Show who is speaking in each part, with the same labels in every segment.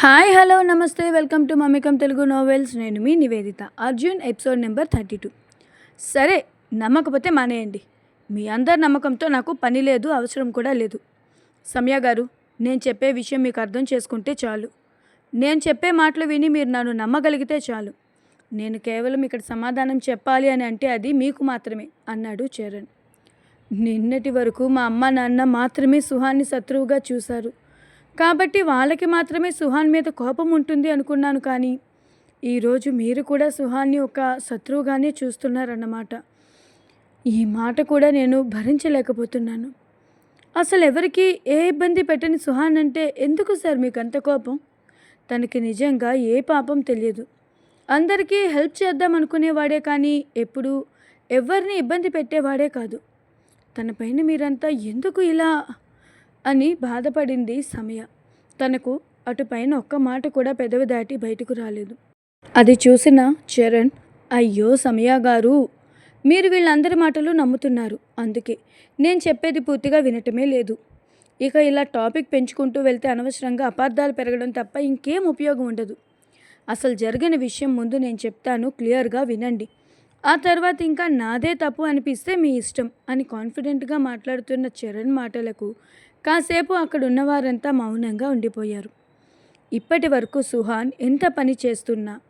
Speaker 1: Hi hello నమస్తే. Welcome to మమికం Telugu novels. నేను మీ Niveditha Arjun episode number thirty two. సరే నమ్మకపోతే మానేయండి. మీ అందరి నమ్మకంతో నాకు పని లేదు అవసరం కూడా లేదు. సమయ గారు నేను చెప్పే విషయం మీకు అర్థం చేసుకుంటే చాలు. నేను చెప్పే మాటలు విని మీరు నన్ను నమ్మగలిగితే చాలు. నేను కేవలం ఇక్కడ సమాధానం చెప్పాలి అని అంటే అది మీకు మాత్రమే అన్నాడు చరణ్. నిన్నటి వరకు మా అమ్మ నాన్న మాత్రమే సుహాన్ని శత్రువుగా చూశారు. కాబట్టి వాళ్ళకి మాత్రమే సుహాన్ మీద కోపం ఉంటుంది అనుకున్నాను కానీ ఈరోజు మీరు కూడా సుహాన్ని ఒక శత్రువుగానే చూస్తున్నారన్నమాట. ఈ మాట కూడా నేను భరించలేకపోతున్నాను. అసలు ఎవరికి ఏ ఇబ్బంది పెట్టని సుహాన్ అంటే ఎందుకు సార్ మీకు అంత కోపం? తనకి నిజంగా ఏ పాపం తెలియదు. అందరికీ హెల్ప్ చేద్దాం అనుకునేవాడే కానీ ఎప్పుడు ఎవరిని ఇబ్బంది పెట్టేవాడే కాదు. తన పైన మీరంతా ఎందుకు ఇలా అని బాధపడింది సమయ. తనకు అటుపైన ఒక్క మాట కూడా పెదవి దాటి బయటకు రాలేదు. అది చూసిన చరణ్ అయ్యో సమయా గారు! మీరు వీళ్ళందరి మాటలు నమ్ముతున్నారు. అందుకే నేను చెప్పేది పూర్తిగా వినటమే లేదు. ఇక ఇలా టాపిక్ పెంచుకుంటూ వెళ్తే అనవసరంగా అపార్థాలు పెరగడం తప్ప ఇంకేం ఉపయోగం ఉండదు. అసలు జరిగిన విషయం ముందు నేను చెప్తాను క్లియర్గా వినండి. ఆ తర్వాత ఇంకా నాదే తప్పు అనిపిస్తే మీ ఇష్టం అని కాన్ఫిడెంట్గా మాట్లాడుతున్న చరణ్ మాటలకు కాసేపు అక్కడ ఉన్నవారంతా మౌనంగా ఉండిపోయారు. ఇప్పటి వరకు సుహాన్ ఎంత పని చేస్తున్నా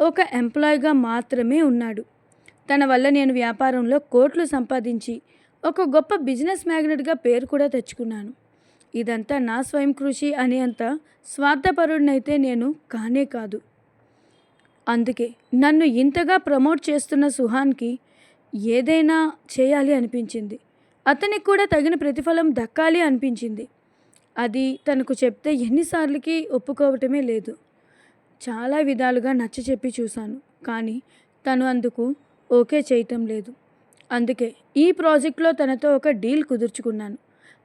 Speaker 1: ఒక ఎంప్లాయ్గా మాత్రమే ఉన్నాడు. తన వల్ల నేను వ్యాపారంలో కోట్లు సంపాదించి ఒక గొప్ప బిజినెస్ మ్యాగ్నెట్గా పేరు కూడా తెచ్చుకున్నాను. ఇదంతా నా స్వయం కృషి అనేంత స్వార్థపరుడినైతే నేను కానే కాదు. అందుకే నన్ను ఇంతగా ప్రమోట్ చేస్తున్న సుహాన్కి ఏదైనా చేయాలి అనిపించింది. అతనికి కూడా తగిన ప్రతిఫలం దక్కాలి అనిపించింది. అది తనకు చెప్తే ఎన్నిసార్లకి ఒప్పుకోవటమే లేదు. చాలా విధాలుగా నచ్చ చెప్పి చూశాను. కానీ తను అందుకు ఓకే చేయటం లేదు. అందుకే ఈ ప్రాజెక్ట్లో తనతో ఒక డీల్ కుదుర్చుకున్నాను.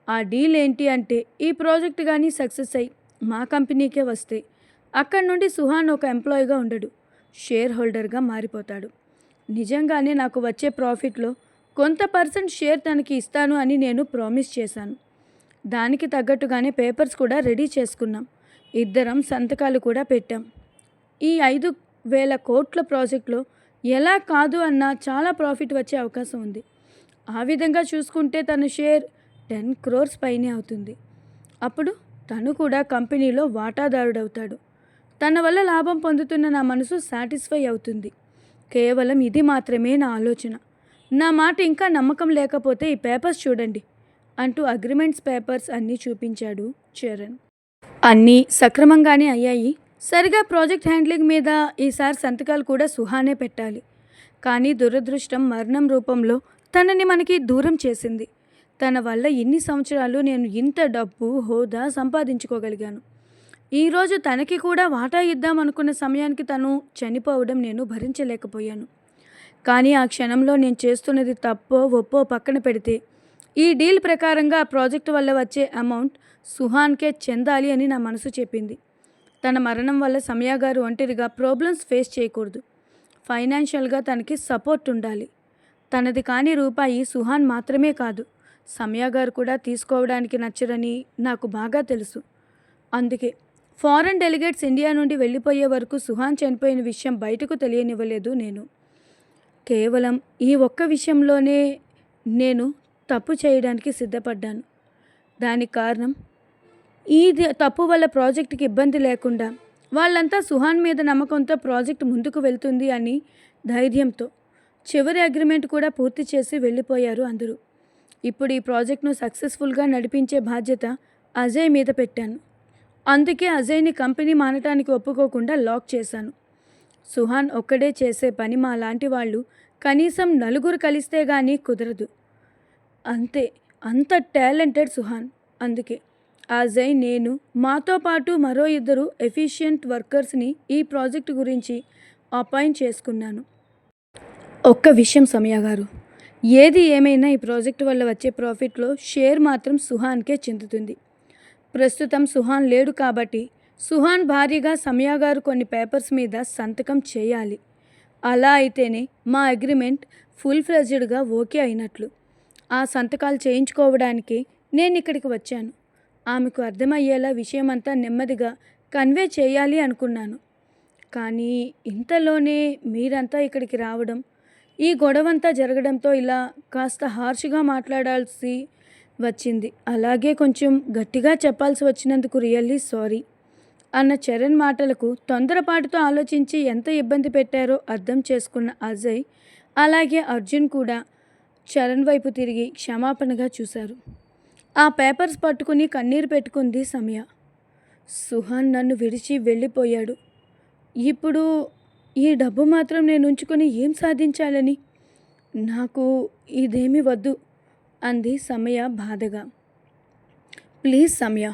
Speaker 1: ఆ డీల్ ఏంటి అంటే ఈ ప్రాజెక్ట్ కానీ సక్సెస్ అయ్యి మా కంపెనీకే వస్తే అక్కడి నుండి సుహాన్ ఒక ఎంప్లాయీగా ఉండడు. షేర్ హోల్డర్గా మారిపోతాడు. నిజంగానే నాకు వచ్చే ప్రాఫిట్లో కొంత పర్సెంట్ షేర్ తనకి ఇస్తాను అని నేను ప్రామిస్ చేశాను. దానికి తగ్గట్టుగానే పేపర్స్ కూడా రెడీ చేసుకున్నాం. ఇద్దరం సంతకాలు కూడా పెట్టాం. ఈ ఐదు వేల కోట్ల ప్రాజెక్ట్లో ఎలా కాదు అన్న చాలా ప్రాఫిట్ వచ్చే అవకాశం ఉంది. ఆ విధంగా చూసుకుంటే తన షేర్ టెన్ క్రోర్స్ పైనే అవుతుంది. అప్పుడు తను కూడా కంపెనీలో వాటాదారుడవుతాడు. తన వల్ల లాభం పొందుతున్న నా మనసు సాటిస్ఫై అవుతుంది. కేవలం ఇది మాత్రమే నా ఆలోచన. నా మాట ఇంకా నమ్మకం లేకపోతే ఈ పేపర్స్ చూడండి అంటూ అగ్రిమెంట్స్ పేపర్స్ అన్నీ చూపించాడు చరణ్. అన్నీ సక్రమంగానే అయ్యాయి. సరిగా ప్రాజెక్ట్ హ్యాండ్లింగ్ మీద ఈసారి సంతకాలు కూడా సుహానే పెట్టాలి. కానీ దురదృష్టం మరణం రూపంలో తనని మనకి దూరం చేసింది. తన వల్ల ఇన్ని సంవత్సరాలు నేను ఇంత డబ్బు హోదా సంపాదించుకోగలిగాను. ఈరోజు తనకి కూడా వాటా ఇద్దామనుకున్న సమయానికి తను చనిపోవడం నేను భరించలేకపోయాను. కానీ ఆ క్షణంలో నేను చేస్తున్నది తప్పో ఒప్పో పక్కన పెడితే ఈ డీల్ ప్రకారంగా ఆ ప్రాజెక్టు వల్ల వచ్చే అమౌంట్ సుహాన్కే చెందాలి అని నా మనసు చెప్పింది. తన మరణం వల్ల సమయాగారు ఒంటరిగా ప్రాబ్లమ్స్ ఫేస్ చేయకూడదు. ఫైనాన్షియల్గా తనకి సపోర్ట్ ఉండాలి. తనది కాని రూపాయి సుహాన్ మాత్రమే కాదు సమయాగారు కూడా తీసుకోవడానికి నచ్చరని నాకు బాగా తెలుసు. అందుకే ఫారెన్ డెలిగేట్స్ ఇండియా నుండి వెళ్ళిపోయే వరకు సుహాన్ చనిపోయిన విషయం బయటకు తెలియనివ్వలేదు నేను. కేవలం ఈ ఒక్క విషయంలోనే నేను తప్పు చేయడానికి సిద్ధపడ్డాను. దానికి కారణం ఈ తప్పు వల్ల ప్రాజెక్టుకి ఇబ్బంది లేకుండా వాళ్ళంతా సుహాన్ మీద నమ్మకంతో ప్రాజెక్ట్ ముందుకు వెళ్తుంది అని ధైర్యంతో చివరి అగ్రిమెంట్ కూడా పూర్తి చేసి వెళ్ళిపోయారు అందరూ. ఇప్పుడు ఈ ప్రాజెక్ట్ను సక్సెస్ఫుల్గా నడిపించే బాధ్యత అజయ్ మీద పెట్టాను. అందుకే అజయ్ని కంపెనీ మానటానికి ఒప్పుకోకుండా లాక్ చేశాను. సుహాన్ ఒక్కడే చేసే పని మా లాంటి వాళ్ళు కనీసం నలుగురు కలిస్తే గానీ కుదరదు. అంతే అంత టాలెంటెడ్ సుహాన్. అందుకే అజయ్ నేను మాతో పాటు మరో ఇద్దరు ఎఫిషియంట్ వర్కర్స్ని ఈ ప్రాజెక్ట్ గురించి అపాయింట్ చేసుకున్నాను. ఒక్క విషయం సమయ గారు. ఏది ఏమైనా ఈ ప్రాజెక్ట్ వల్ల వచ్చే ప్రాఫిట్లో షేర్ మాత్రం సుహాన్కే చెందుతుంది. ప్రస్తుతం సుహాన్ లేడు కాబట్టి సుహాన్ భార్యగా సమయాగారు కొన్ని పేపర్స్ మీద సంతకం చేయాలి. అలా అయితేనే మా అగ్రిమెంట్ ఫుల్ ఫ్లెజ్డ్గా ఓకే అయినట్లు. ఆ సంతకాలు చేయించుకోవడానికి నేను ఇక్కడికి వచ్చాను. ఆమెకు అర్థమయ్యేలా విషయమంతా నెమ్మదిగా కన్వే చేయాలి అనుకున్నాను. కానీ ఇంతలోనే మీరంతా ఇక్కడికి రావడం ఈ గొడవంతా జరగడంతో ఇలా కాస్త హార్ష్గా మాట్లాడాల్సి వచ్చింది. అలాగే కొంచెం గట్టిగా చెప్పాల్సి వచ్చినందుకు రియల్లీ సారీ. అన్న చరణ్ మాటలకు తొందరపాటుతో ఆలోచించి ఎంత ఇబ్బంది పెట్టారో అర్థం చేసుకున్న అజయ్ అలాగే అర్జున్ కూడా చరణ్ వైపు తిరిగి క్షమాపణగా చూశారు. ఆ పేపర్స్ పట్టుకుని కన్నీరు పెట్టుకుంది సమయ. సుహాన్ నన్ను విడిచి వెళ్ళిపోయాడు. ఇప్పుడు ఈ డబ్బు మాత్రం నేను ఉంచుకొని ఏం సాధించాలని? నాకు ఇదేమీ వద్దు అంది సమయ బాధగా. ప్లీజ్ సమయ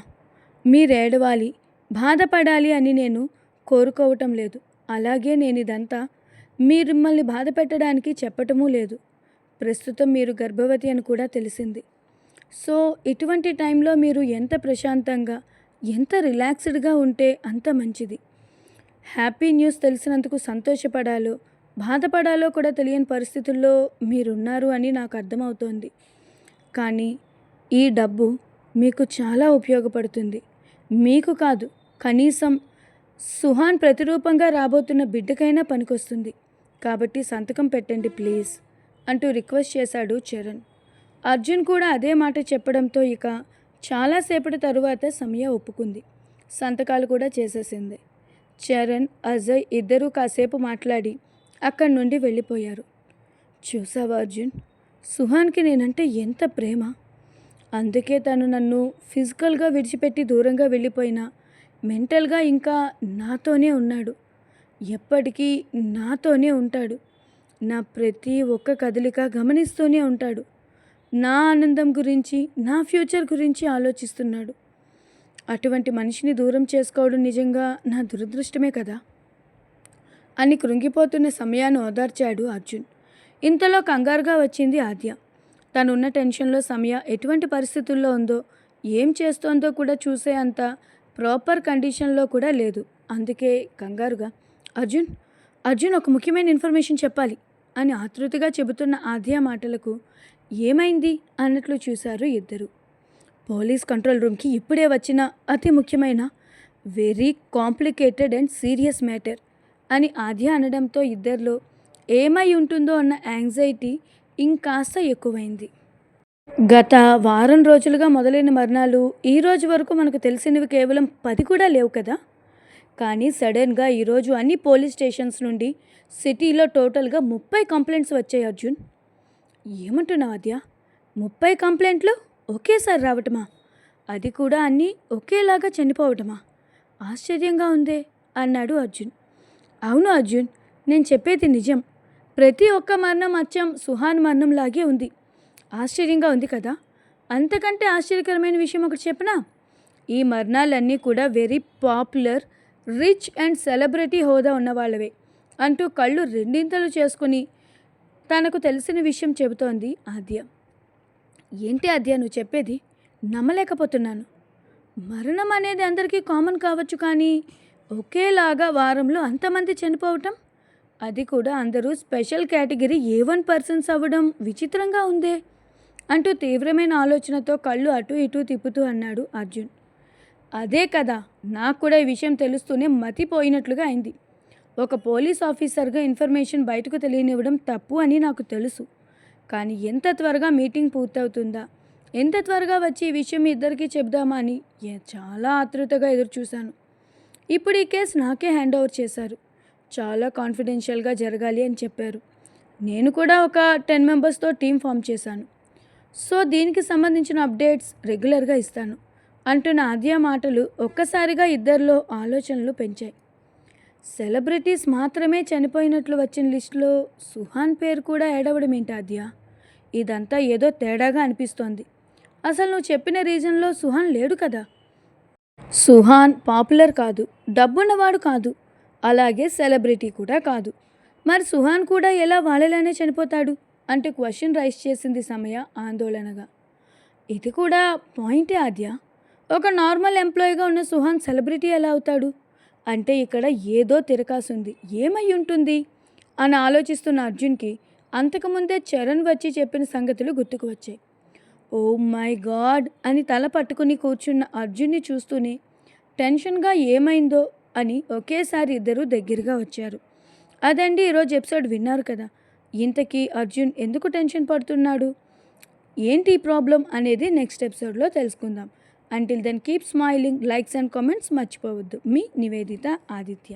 Speaker 1: మీరేడవాలి. బాధపడాలి అని నేను కోరుకోవటం లేదు. అలాగే నేను ఇదంతా మీరు మిమ్మల్ని బాధ పెట్టడానికి చెప్పటమూ లేదు. ప్రస్తుతం మీరు గర్భవతి అని కూడా తెలిసింది. సో ఇటువంటి టైంలో మీరు ఎంత ప్రశాంతంగా ఎంత రిలాక్స్డ్గా ఉంటే అంత మంచిది. హ్యాపీ న్యూస్ తెలిసినందుకు సంతోషపడాలో బాధపడాలో కూడా తెలియని పరిస్థితుల్లో మీరున్నారు అని నాకు అర్థమవుతోంది. కానీ ఈ డబ్బు మీకు చాలా ఉపయోగపడుతుంది. మీకు కాదు. కనీసం సుహాన్ ప్రతిరూపంగా రాబోతున్న బిడ్డకైనా పనికొస్తుంది. కాబట్టి సంతకం పెట్టండి ప్లీజ్ అంటూ రిక్వెస్ట్ చేశాడు చరణ్. అర్జున్ కూడా అదే మాట చెప్పడంతో ఇక చాలాసేపటి తరువాత సమయ ఒప్పుకుంది. సంతకాలు కూడా చేసేసింది. చరణ్ అజయ్ ఇద్దరూ కాసేపు మాట్లాడి అక్కడి నుండి వెళ్ళిపోయారు. చూసావా అర్జున్? సుహాన్కి నేనంటే ఎంత ప్రేమ? అందుకే తను నన్ను ఫిజికల్గా విడిచిపెట్టి దూరంగా వెళ్ళిపోయినా మెంటల్గా ఇంకా నాతోనే ఉన్నాడు. ఎప్పటికీ నాతోనే ఉంటాడు. నా ప్రతి ఒక్క కదలిక గమనిస్తూనే ఉంటాడు. నా ఆనందం గురించి నా ఫ్యూచర్ గురించి ఆలోచిస్తున్నాడు. అటువంటి మనిషిని దూరం చేసుకోవడం నిజంగా నా దురదృష్టమే కదా? అని కృంగిపోతున్న సమయాన్ని ఓదార్చాడు అర్జున్. ఇంతలో కంగారుగా వచ్చింది ఆద్య. తనున్న టెన్షన్లో సమయ ఎటువంటి పరిస్థితుల్లో ఉందో ఏం చేస్తోందో కూడా చూసే అంత ప్రాపర్ కండిషన్లో కూడా లేదు. అందుకే కంగారుగా అర్జున్ అర్జున్ ఒక ముఖ్యమైన ఇన్ఫర్మేషన్ చెప్పాలి అని ఆతృతగా చెబుతున్న ఆద్య మాటలకు ఏమైంది? అన్నట్లు చూశారు ఇద్దరు. పోలీస్ కంట్రోల్ రూమ్కి ఇప్పుడే వచ్చిన అతి ముఖ్యమైన very complicated and serious matter అని ఆద్య అనడంతో ఇద్దరిలో ఏమై ఉంటుందో అన్న యాంగ్జైటీ ఇంకాస్త ఎక్కువైంది. గత వారం రోజులుగా మొదలైన మరణాలు ఈ రోజు వరకు మనకు తెలిసినవి కేవలం పది కూడా లేవు కదా. కానీ సడన్గా ఈరోజు అన్ని పోలీస్ స్టేషన్స్ నుండి సిటీలో టోటల్గా ముప్పై కంప్లైంట్స్ వచ్చాయి అర్జున్. ఏమంటున్నావు అద్యా ముప్పై కంప్లైంట్లు ఒకేసారి రావటమా? అది కూడా అన్నీ ఒకేలాగా చనిపోవటమా? ఆశ్చర్యంగా ఉందే అన్నాడు అర్జున్. అవును అర్జున్ నేను చెప్పేది నిజం. ప్రతి ఒక్క మరణం అచ్చం సుహాన్ మరణంలాగే ఉంది. ఆశ్చర్యంగా ఉంది కదా? అంతకంటే ఆశ్చర్యకరమైన విషయం ఒకటి చెప్పనా? ఈ మరణాలన్నీ కూడా very popular rich and celebrity హోదా ఉన్నవాళ్ళవే అంటూ కళ్ళు రెండింతలు చేసుకుని తనకు తెలిసిన విషయం చెబుతోంది ఆద్య. ఏంటి ఆద్య నువ్వు చెప్పేది? నమ్మలేకపోతున్నాను. మరణం అనేది అందరికీ కామన్ కావచ్చు కానీ ఒకేలాగా వారంలో అంతమంది చనిపోవటం అది కూడా అందరూ special category A one persons అవ్వడం విచిత్రంగా ఉందే అంటూ తీవ్రమైన ఆలోచనతో కళ్ళు అటు ఇటు తిప్పుతూ అన్నాడు అర్జున్. అదే కదా నాకు కూడా ఈ విషయం తెలుస్తూనే మతిపోయినట్లుగా అయింది. ఒక పోలీస్ ఆఫీసర్గా ఇన్ఫర్మేషన్ బయటకు తెలియనివ్వడం తప్పు అని నాకు తెలుసు. కానీ ఎంత త్వరగా మీటింగ్ పూర్తవుతుందా ఎంత త్వరగా వచ్చి ఈ విషయం మీ ఇద్దరికీ చెబుదామా అని చాలా ఆతృతగా ఎదురుచూశాను. ఇప్పుడు ఈ కేసు నాకే హ్యాండ్ ఓవర్ చేశారు. చాలా కాన్ఫిడెన్షియల్గా జరగాలి అని చెప్పారు. నేను కూడా ఒక టెన్ మెంబర్స్తో టీం ఫామ్ చేశాను. సో దీనికి సంబంధించిన అప్డేట్స్ రెగ్యులర్గా ఇస్తాను అంటున్న ఆద్య మాటలు ఒక్కసారిగా ఇద్దరిలో ఆలోచనలు పెంచాయి. సెలబ్రిటీస్ మాత్రమే చనిపోయినట్లు వచ్చిన లిస్టులో సుహాన్ పేరు కూడా ఏడవడం ఏంటి ఆద్య? ఇదంతా ఏదో తేడాగా అనిపిస్తోంది. అసలు నువ్వు చెప్పిన రీజన్లో సుహాన్ లేడు కదా? సుహాన్ పాపులర్ కాదు డబ్బున్నవాడు కాదు. అలాగే సెలబ్రిటీ కూడా కాదు. మరి సుహాన్ కూడా ఎలా వాళ్ళలానే చనిపోతాడు? అంటే క్వశ్చన్ రైస్ చేసింది సమయ ఆందోళనగా. ఇది కూడా పాయింటే ఆద్య. ఒక నార్మల్ ఎంప్లాయీగా ఉన్న సుహాన్ సెలబ్రిటీ ఎలా అవుతాడు? అంటే ఇక్కడ ఏదో తిరకాసుంది. ఏమై ఉంటుంది? అని ఆలోచిస్తున్న అర్జున్కి అంతకుముందే చరణ్ వచ్చి చెప్పిన సంగతులు గుర్తుకు వచ్చాయి. Oh my God! అని తల పట్టుకుని కూర్చున్న అర్జున్ని చూస్తూనే టెన్షన్గా ఏమైందో అని ఒకేసారి ఇద్దరు దగ్గరగా వచ్చారు. అదండి ఈరోజు ఎపిసోడ్ విన్నారు కదా. ఇంతకీ అర్జున్ ఎందుకు టెన్షన్ పడుతున్నాడు? ఏంటి ఈ ప్రాబ్లం అనేది నెక్స్ట్ ఎపిసోడ్లో తెలుసుకుందాం. Until then keep smiling likes and comments మర్చిపోవద్దు. మీ నివేదిత ఆదిత్య.